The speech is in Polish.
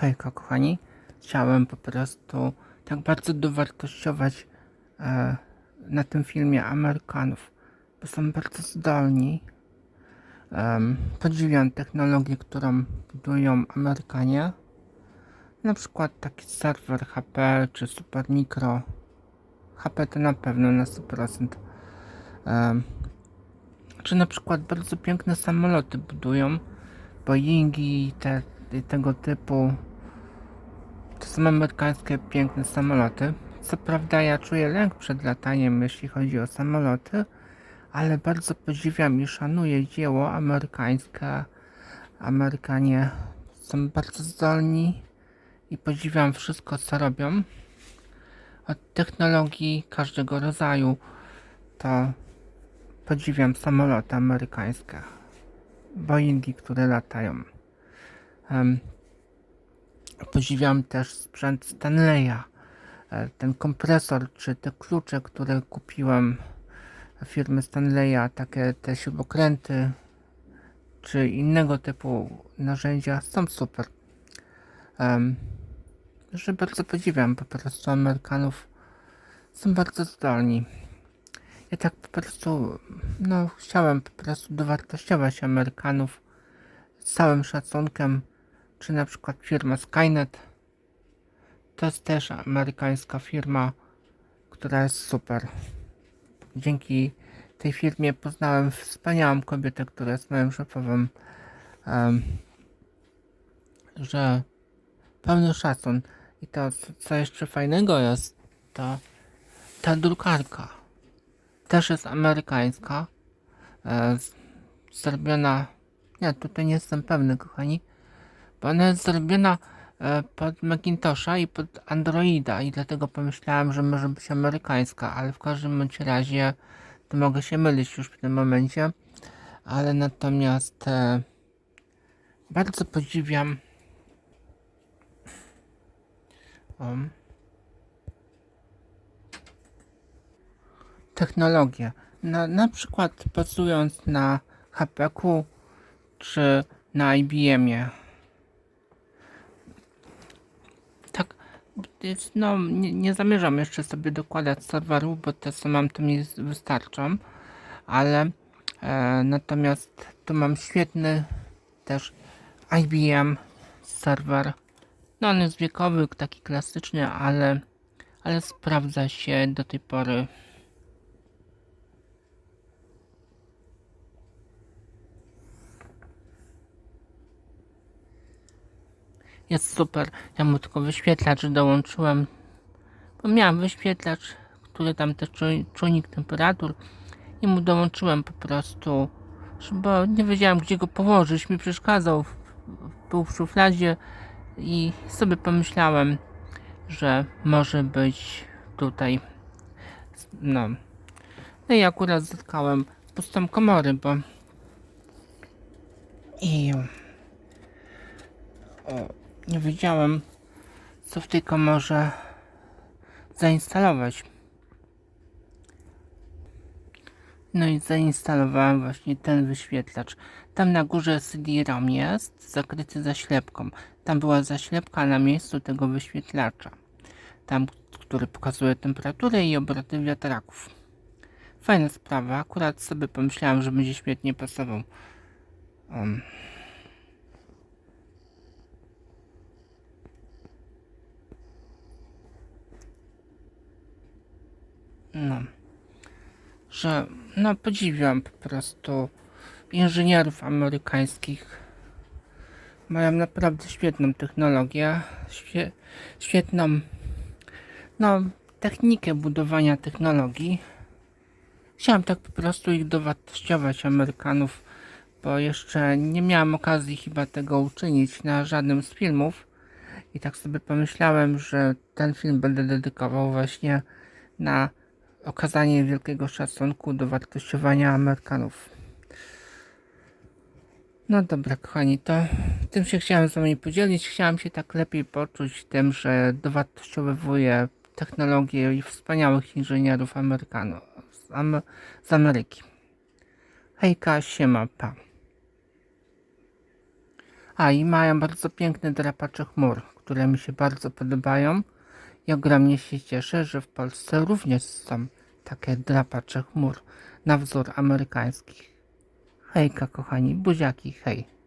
Hejka, kochani. Chciałem po prostu tak bardzo dowartościować e, na tym filmie Amerykanów, bo są bardzo zdolni. Em, podziwiam technologię, którą budują Amerykanie. Na przykład taki serwer HP czy Supermicro. HP to na pewno na 100%. Em, czy na przykład bardzo piękne samoloty budują. Boeingi te, tego typu. To są amerykańskie piękne samoloty. Co prawda ja czuję lęk przed lataniem, jeśli chodzi o samoloty, ale bardzo podziwiam i szanuję dzieło amerykańskie. Amerykanie są bardzo zdolni i podziwiam wszystko, co robią. Od technologii każdego rodzaju to podziwiam samoloty amerykańskie. Boeingi, które latają. Podziwiam też sprzęt Stanleya. E, Ten kompresor, czy te klucze, które kupiłem firmy Stanleya, takie te śrubokręty, czy innego typu narzędzia są super. Um, że bardzo podziwiam po prostu Amerykanów. Są bardzo zdolni. Ja tak po prostu, no, chciałem po prostu dowartościować Amerykanów z całym szacunkiem, czy na przykład firma Skynet. To jest też amerykańska firma, która jest super. Dzięki tej firmie poznałem wspaniałą kobietę, która jest moim szefowym, em, że pełny szacun. I to, co- jeszcze fajnego jest, to ta drukarka też jest amerykańska. E, zrobiona. Nie, tutaj nie jestem pewny, kochani. Ona jest zrobiona e, pod Macintosha i pod Androida i dlatego pomyślałem, że może być amerykańska, ale w każdym bądź razie to mogę się mylić już w tym momencie. Ale natomiast e, bardzo podziwiam technologię. Na, na przykład bazując na HPQ czy na IBM-ie. Tak, jest, no nie, nie zamierzam jeszcze sobie dokładać serwerów, bo te co mam to mi wystarczą, ale e, natomiast tu mam świetny też IBM serwer. No on jest wiekowy, taki klasyczny, ale, ale sprawdza się do tej pory Jest super. Ja mu tylko wyświetlacz dołączyłem. Bo miałem wyświetlacz, który tam też czu- czujnik temperatur. I mu dołączyłem po prostu, bo nie wiedziałem gdzie go położyć. Mi przeszkadzał. Był w szufladzie i sobie pomyślałem, że może być tutaj. No. No i akurat zyskałem pustą komorę, bo i o, nie wiedziałem, co w tej komorze zainstalować. No i zainstalowałem właśnie ten wyświetlacz. Tam na górze CD-ROM jest zakryty zaślepką. Tam była zaślepka na miejscu tego wyświetlacza. Tam, który pokazuje temperaturę i obroty wiatraków. Fajna sprawa. Akurat sobie pomyślałem, że będzie świetnie pasował. Um, no, że no podziwiam po prostu inżynierów amerykańskich. Mają naprawdę świetną technologię, świe, świetną no, technikę budowania technologii. Chciałem tak po prostu ich dowartościować Amerykanów, bo jeszcze nie miałem okazji chyba tego uczynić na żadnym z filmów. I tak sobie pomyślałem, że ten film będę dedykował właśnie na okazanie wielkiego szacunku do wartościowania Amerykanów. No dobra, kochani, to tym się chciałem z wami podzielić. Chciałem się tak lepiej poczuć tym, że dowartościowuję technologię i wspaniałych inżynierów Amerykanów z, Am- z Ameryki. Hejka, siema, pa. A i mają bardzo piękne drapacze chmur, które mi się bardzo podobają. I ogromnie się cieszę, że w Polsce również są takie drapacze chmur na wzór amerykańskich. Hejka kochani, buziaki, hej.